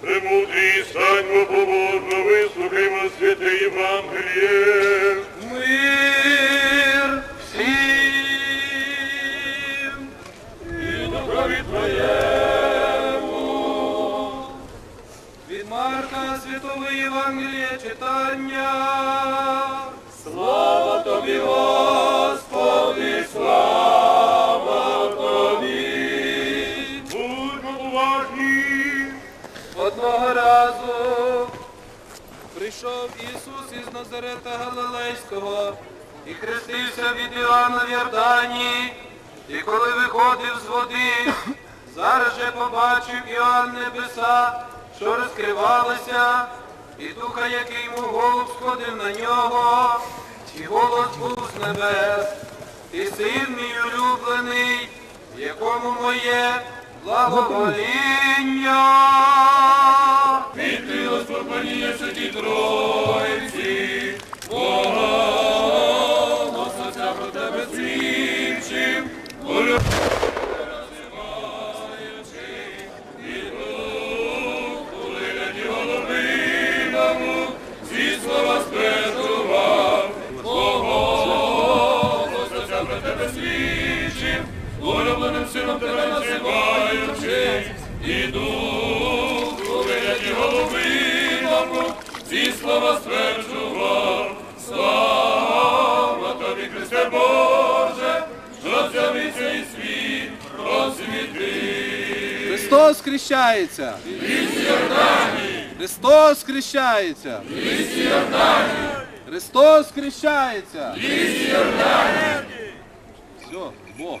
Премудрі станьмо побожно, вислухаймо святе Євангеліє. Мир всім і доброві Твоєму. Від Марка Святого Євангелія читання. Прийшов Ісус із Назарета Галилейського і хрестився від Іоанна в Йордані. І коли виходив з води, зараз же побачив Іоанн небеса, що розкривалися, і духа, який йому голуб сходив на нього, і голос був з небес. Ти син мій улюблений, в якому моє благовоління. Улюбленим сином тебе називаючи, і дух у вигляді головиному, зі слова стверджував, слава тобі, Христе Боже, що з'явився і світ просвіти. Христос хрещається! Христос хрещається! Христос хрещається! Все, Бог.